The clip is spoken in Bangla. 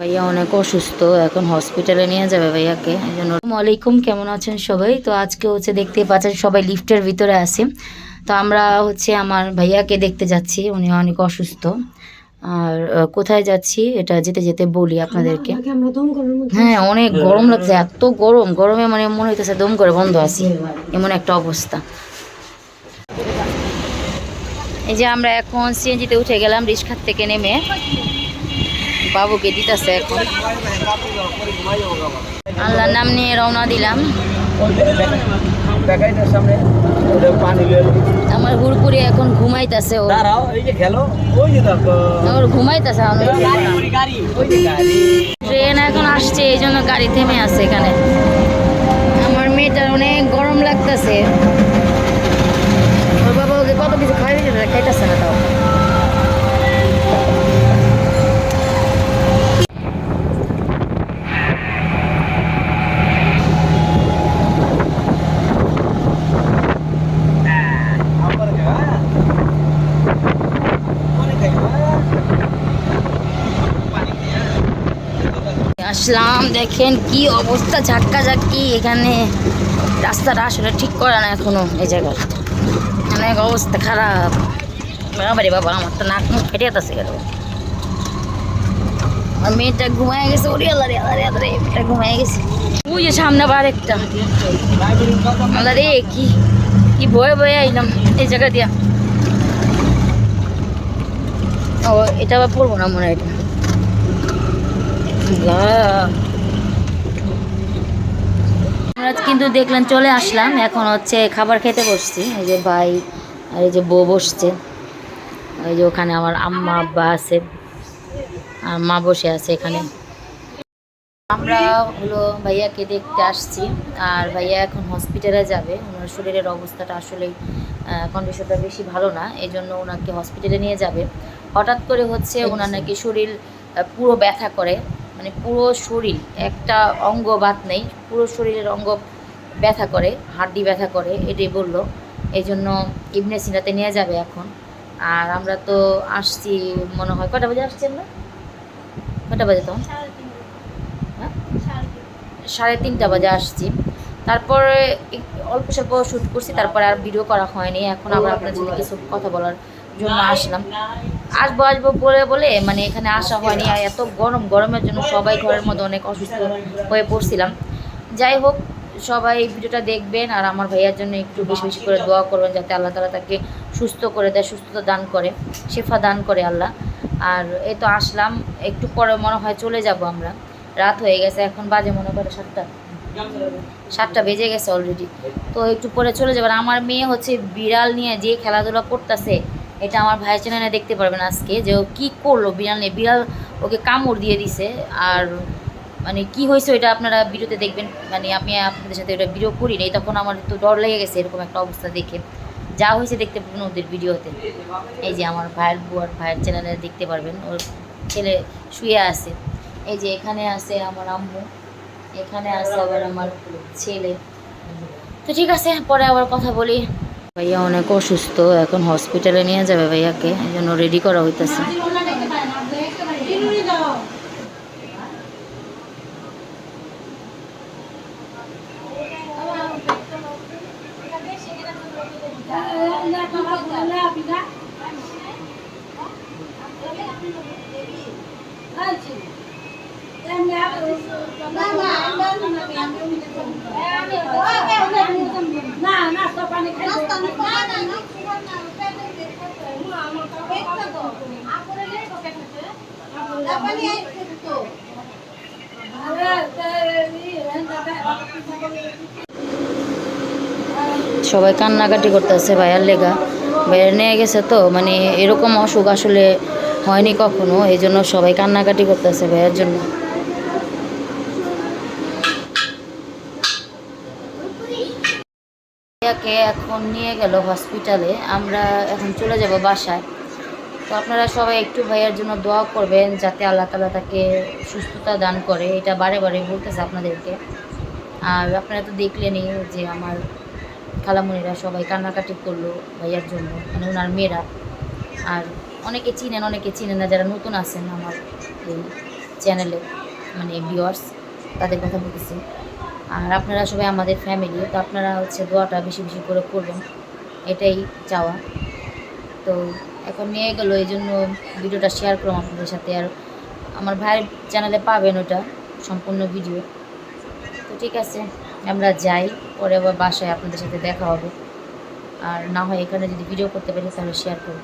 ভাইয়া অনেক অসুস্থ এখন হসপিটালে নিয়ে যাবে ভাইয়াকে এই জন্য আলাইকুম কেমন আছেন সবাই তো আজকে হচ্ছে দেখতে পাচ্ছেন সবাই লিফটের ভিতরে আছে তো আমরা হচ্ছে আমার ভাইয়াকে দেখতে যাচ্ছি উনি অনেক অসুস্থ আর কোথায় যাচ্ছি এটা যেতে যেতে বলি আপনাদেরকে হ্যাঁ অনেক গরম লাগছে এত গরম গরমে মানে মনে হইতেছে দম করে বন্ধ আছি এমন একটা অবস্থা এই যে আমরা এখন সিএনজিতে উঠে গেলাম রিক্সার থেকে নেমে। বাবুকে দিতেছে এখন। আল্লাহর নাম নিয়ে রওনা দিলাম। আমার হুড়পুরি এখন ঘুমাইতেছে ওর ঘুমাইতেছে ট্রেন এখন আসছে এই জন্য গাড়ি থেমে আছে এখানে। আমার মেয়েটার অনেক গরম লাগতেছে। আসলাম, দেখেন কি অবস্থা ঝাক্কা ঝাক্কি এখানে। রাস্তাটা আসলে ঠিক করে না এখনও এই জায়গার অনেক অবস্থা খারাপ। বাবা রে বাবা, আমার তো নাক মুখ ফেটে যেতেছে গেল আর মেয়েটা ঘুমায় গেছে মেয়েটা ঘুমায় গেছে। ওই যে সামনে আবার একটা। আল্লাহ রে, কি কি ভয়ে ভয়ে আইলাম, এই জায়গা দিয়া। ও, এটা আবার পড়ব না মনে হয় এটা। আমরা কিন্তু দেখলেন, চলে আসলাম। এখন হচ্ছে খাবার খেতে বসছি। এই যে ভাই আর এই যে বউ বসছে। ওই যে ওখানে আমার আম্মা, আব্বা আছে। আর মা বসে আছে এখানে। আমরা হলো ভাইয়াকে দেখতে আসছি। আর ভাইয়া এখন হসপিটালে যাবে। ওনার শরীরের অবস্থাটা আসলেই কন্ডিশনটা বেশি ভালো না। এই জন্য ওনাকে হসপিটালে নিয়ে যাবে। হঠাৎ করে হচ্ছে ওনার নাকি শরীর পুরো ব্যথা করে। মানে পুরো শরীর একটা অঙ্গ বাদ নেই পুরো শরীরের অঙ্গ ব্যথা করে হাড্ডি ব্যথা করে এটাই বলল। এই জন্য ইবনে সিনাতে নিয়ে যাবে এখন। আর আমরা তো আসছি মনে হয় কটা বাজে আসছি আমরা কটা বাজে তখন? হ্যাঁ? সাড়ে তিনটা। বাজে আসছি। তারপরে অল্প স্বল্প শ্যুট করছি তারপরে আর ভিডিও করা হয়নি। এখন আমরা আপনার সাথে কিছু কথা বলার জন্য আসলাম। আসব আসব বলে বলে মানে এখানে আসা হয়নি, আর এত গরম, গরমের জন্য সবাই ঘরের মধ্যে অনেক অসুস্থ হয়ে পড়ছিলাম। যাই হোক, সবাই ভিডিওটা দেখবেন আর আমার ভাইয়ার জন্য একটু বেশি বেশি করে দোয়া করবেন যাতে আল্লাহ তালা তাকে সুস্থ করে দেয়, সুস্থতা দান করে, শেফা দান করে আল্লাহ। আর এই তো আসলাম, একটু পরে মনে হয় চলে যাব আমরা। রাত হয়ে গেছে, এখন বাজে মনে করে সাতটা। সাতটা বেজে গেছে অলরেডি তো একটু পরে চলে যাবেন আমার মেয়ে হচ্ছে বিড়াল নিয়ে যে খেলাধুলা করতেছে এটা আমার ভাইয়ের চ্যানেলে দেখতে পারবেন আজকে, যে ও কী করল, বিড়াল নিয়ে, বিড়াল ওকে কামড় দিয়ে দিছে, আর মানে কি হয়েছে ওইটা আপনারা ভিডিওতে দেখবেন মানে আমি আপনাদের সাথে ওটা ভিডিও করি নাই, তখন আমার তো ডর লেগে গেছে এরকম একটা অবস্থা দেখে। যা হয়েছে দেখতে পাবেন ওদের ভিডিওতে। এই যে আমার ভাইয়ের বুয়ার ভাইয়ের চ্যানেলে দেখতে পারবেন, ওর ছেলে শুয়ে আছে। এই যে এখানে আছে আমার আম্মু, এখানে আছে আবার আমার ছেলে। তো ঠিক আছে, পরে আবার কথা বলি। ভাইয়া অনেক অসুস্থ এখন হসপিটালে নিয়ে যাবে ভাইয়াকে এই জন্য রেডি করা হইতেছে। সবাই কান্নাকাটি করতেছে ভাইয়ার লেগা। ভাইয়ার নিয়ে গেছে তো মানে এরকম অসুখ আসলে হয়নি কখনো এই জন্য সবাই কান্নাকাটি করতেছে ভাইয়ার জন্য। ভাইয়াকে এখন নিয়ে গেল হসপিটালে আমরা এখন চলে যাব বাসায়। তো আপনারা সবাই একটু ভাইয়ার জন্য দোয়া করবেন যাতে আল্লাহ তালা তাকে সুস্থতা দান করে। এটা বারে বারে বলতেছে আপনাদেরকে। আর আপনারা তো দেখলেনই যে আমার খালামুনিরা সবাই কান্নাকাটি করল ভাইয়ার জন্য মানে ওনার মেয়েরা। আর অনেকে চিনেন অনেকে চিনেন না, যারা নতুন আছেন আমার এই চ্যানেলে মানে ভিউয়ার্স তাদের কথা বলতেছি। আর আপনারা সবাই আমাদের ফ্যামিলি তো আপনারা হচ্ছে দোয়াটা বেশি বেশি করে করবেন। এটাই চাওয়া। তো এখন নিয়ে গেলো, এই জন্য ভিডিওটা শেয়ার করলাম আপনাদের সাথে। আর আমার ভাইয়ের চ্যানেলে পাবেন ওটা, সম্পূর্ণ ভিডিও তো ঠিক আছে, আমরা যাই, পরে আবার বাসায় আপনাদের সাথে দেখা হবে। আর না হয় এখানে যদি ভিডিও করতে পারি, তাহলে শেয়ার করব।